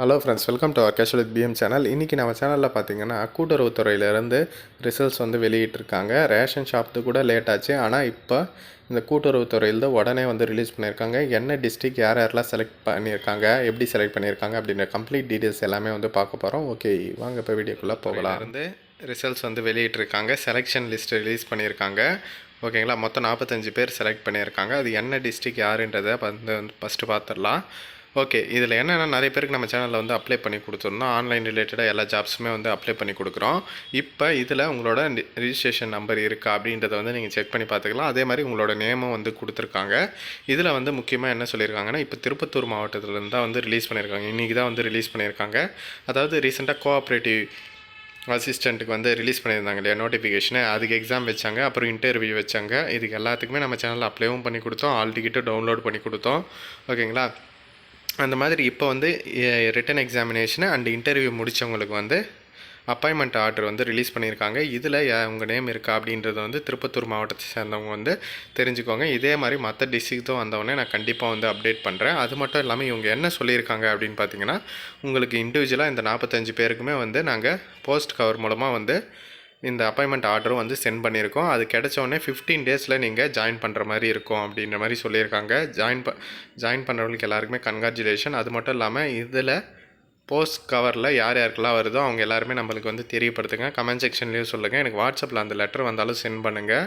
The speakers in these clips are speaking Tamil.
Hello friends welcome to our casual with PM channel இன்றைக்கி நம்ம சேனலில் பார்த்தீங்கன்னா கூட்டுறவுத்துறையிலேருந்து ரிசல்ட்ஸ் வந்து வெளியிட்டிருக்காங்க. ரேஷன் ஷாப்து கூட லேட் ஆச்சு. ஆனால் இப்போ இந்த கூட்டுறவுத்துறையில் உடனே வந்து ரிலீஸ் பண்ணியிருக்காங்க. என்ன டிஸ்ட்ரிக் யார் யாரெல்லாம் செலக்ட் பண்ணியிருக்காங்க? எப்படி செலக்ட் பண்ணியிருக்காங்க? அப்படின்ற கம்ப்ளீட் டீட்டெயில்ஸ் எல்லாமே வந்து பார்க்க போகிறோம் ஓகே வாங்க இப்போ வீடியோக்குள்ளே போகலாம். இருந்து ரிசல்ட்ஸ் வந்து வெளியிட்டிருக்காங்க. செலெக்ஷன் லிஸ்ட் ரிலீஸ் பண்ணியிருக்காங்க. ஓகேங்களா மொத்தம் நாற்பத்தஞ்சு பேர் செலக்ட் பண்ணியிருக்காங்க. அது என்ன டிஸ்ட்ரிக் யாருன்றதை வந்து ஃபஸ்ட்டு பார்த்துடலாம். ஓகே இதில் என்னென்னா நிறைய பேருக்கு நம்ம சேனலில் வந்து அப்ளை பண்ணி கொடுத்துருந்தோம் ஆன்லைன் ரிலேட்டடாக எல்லா ஜாப்ஸுமே வந்து அப்ளை பண்ணி கொடுக்குறோம். இப்போ இதில் உங்களோட ரிஜிஸ்ட்ரேஷன் நம்பர் இருக்கா அப்படின்றத வந்து நீங்கள் செக் பண்ணி பார்த்துக்கலாம். அதே மாதிரி உங்களோட நேமும் வந்து கொடுத்துருக்காங்க. இதில் வந்து முக்கியமாக என்ன சொல்லியிருக்காங்கன்னா இப்போ திருப்பத்தூர் மாவட்டத்துலேருந்து தான் வந்து ரிலீஸ் பண்ணியிருக்காங்க. இன்றைக்கி தான் வந்து ரிலீஸ் பண்ணியிருக்காங்க. அதாவது ரீசெண்டாக கோஆப்ரேட்டிவ் அசிஸ்டண்ட்டுக்கு வந்து ரிலீஸ் பண்ணியிருந்தாங்க இல்லையா நோட்டிஃபிகேஷனு. அதுக்கு எக்ஸாம் வச்சாங்க அப்புறம் இன்டர்வியூ வச்சாங்க. இதுக்கு எல்லாத்துக்குமே நம்ம சேனலில் அப்ளைவும் பண்ணி கொடுத்தோம். ஆல் டிக்கெட்டும் டவுன்லோட் பண்ணி கொடுத்தோம். ஓகேங்களா? அந்த மாதிரி இப்போ வந்து ரிட்டன் எக்ஸாமினேஷனு அண்ட் இன்டர்வியூ முடித்தவங்களுக்கு வந்து அப்பாயின்மெண்ட் ஆர்டர் வந்து ரிலீஸ் பண்ணியிருக்காங்க. இதில் உங்கள் நேம் இருக்கா அப்படின்றத வந்து திருப்பத்தூர் மாவட்டத்தை சேர்ந்தவங்க வந்து தெரிஞ்சுக்கோங்க. இதே மாதிரி மற்ற டிஸ்ட்ரிக்ட்டும் வந்தவொடனே நான் கண்டிப்பாக வந்து அப்டேட் பண்ணுறேன் அது மட்டும் இல்லாமல் இவங்க என்ன சொல்லியிருக்காங்க அப்படின்னு பார்த்தீங்கன்னா உங்களுக்கு இண்டிவிஜுவலாக இந்த நாற்பத்தஞ்சு பேருக்குமே வந்து நாங்கள் போஸ்ட் கவர் மூலமாக வந்து இந்த அப்பாயின்மெண்ட் ஆர்டரும் வந்து சென்ட் பண்ணியிருக்கோம். அது கிடச்சோடனே ஃபிஃப்டீன் டேஸில் நீங்கள் ஜாயின் பண்ணுற மாதிரி இருக்கும் அப்படின்ற மாதிரி சொல்லியிருக்காங்க. ஜாயின் ப ஜாயின் பண்ணுறவங்களுக்கு எல்லாருக்குமே கங்க்ராச்சுலேஷன் அது மட்டும் இல்லாமல் இதில் போஸ்ட் கவரில் யார் யாருக்கெல்லாம் வருதோ அவங்க எல்லாருமே நம்மளுக்கு வந்து தெரியப்படுத்துங்க. கமெண்ட் செக்ஷன்லேயும் சொல்லுங்கள் எனக்கு வாட்ஸ்அப்பில் அந்த லெட்டர் வந்தாலும் சென்ட் பண்ணுங்கள்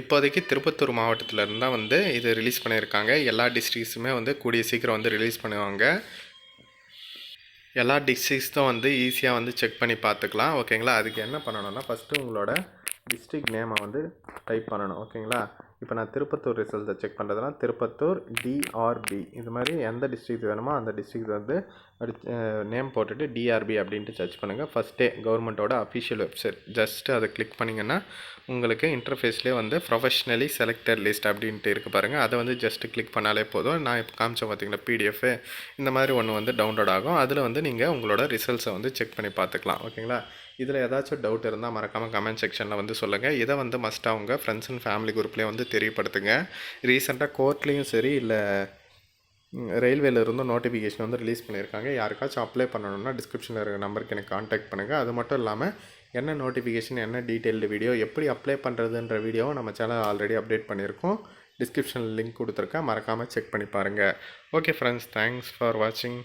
இப்போதைக்கு திருப்பத்தூர் மாவட்டத்திலேருந்து தான் வந்து இது ரிலீஸ் பண்ணியிருக்காங்க. எல்லா டிஸ்ட்ரிக்ஸுமே வந்து கூடிய சீக்கிரம் வந்து ரிலீஸ் பண்ணுவாங்க. எல்லா டிஸ்ட்ரிக்ஸும் வந்து ஈஸியாக வந்து செக் பண்ணி பார்த்துக்கலாம். ஓகேங்களா அதுக்கு என்ன பண்ணணும்னா ஃபஸ்ட்டு உங்களோட டிஸ்ட்ரிக் நேமை வந்து டைப் பண்ணணும். ஓகேங்களா இப்போ நான் திருப்பத்தூர் ரிசல்ட்டை செக் பண்ணுறதுனா திருப்பத்தூர் டிஆர்பி இது மாதிரி எந்த டிஸ்ட்ரிக்ட் வேணுமோ அந்த டிஸ்ட்ரிக்ட் வந்து நேம் போட்டுட்டு டிஆர்பி அப்படின்ட்டு சர்ச் பண்ணுங்கள் ஃபஸ்ட்டே கவர்மெண்ட்டோட அஃபிஷியல் வெப்சைட் ஜஸ்ட்டு அதை கிளிக் பண்ணிங்கன்னா உங்களுக்கு இன்டர்ஃபேஸ்லேயே வந்து ப்ரொஃபஷ்னலி செலக்டட் லிஸ்ட் அப்படின்ட்டு இருக்குது பாருங்கள் அதை வந்து ஜஸ்ட்டு கிளிக் பண்ணாலே போதும். நான் இப்போ காமிச்சேன் பார்த்தீங்களா? பிடிஎஃப் இந்த மாதிரி ஒன்று வந்து டவுன்லோட் ஆகும். அதில் வந்து நீங்கள் உங்களோட ரிசல்ட்ஸை வந்து செக் பண்ணி பார்த்துக்கலாம். ஓகேங்களா? இதில் ஏதாச்சும் டவுட் இருந்தால் மறக்காமல் கமெண்ட் செக்ஷனில் வந்து சொல்லுங்கள் இதை வந்து மஸ்ட்டாக உங்கள் ஃப்ரெண்ட்ஸ் அண்ட் ஃபேமிலி குரூப்லேயே வந்து தெரியப்படுத்துங்க. ரீசெண்டாக கோர்ட்லேயும் சரி இல்லை ரயில்வேலருந்தும் நோட்டிஃபிகேஷன் வந்து ரிலீஸ் பண்ணியிருக்காங்க. யாருக்காச்சும் அப்ளை பண்ணணும்னா டிஸ்கிரிப்ஷனில் இருக்கிற நம்பருக்கு எனக்கு காண்டாக்ட் பண்ணுங்கள் அது மட்டும் இல்லாமல் என்ன நோட்டிஃபிகேஷன் என்ன டீட்டெயில்டு வீடியோ எப்படி அப்ளை பண்ணுறதுன்ற வீடியோவும் நம்ம சேனல் ஆல்ரெடி அப்டேட் பண்ணியிருக்கோம். டிஸ்கிரிப்ஷனில் லிங்க் கொடுத்துருக்கேன். மறக்காமல் செக் பண்ணி பாருங்கள் ஓகே ஃப்ரெண்ட்ஸ் தேங்க்ஸ் ஃபார் வாட்சிங்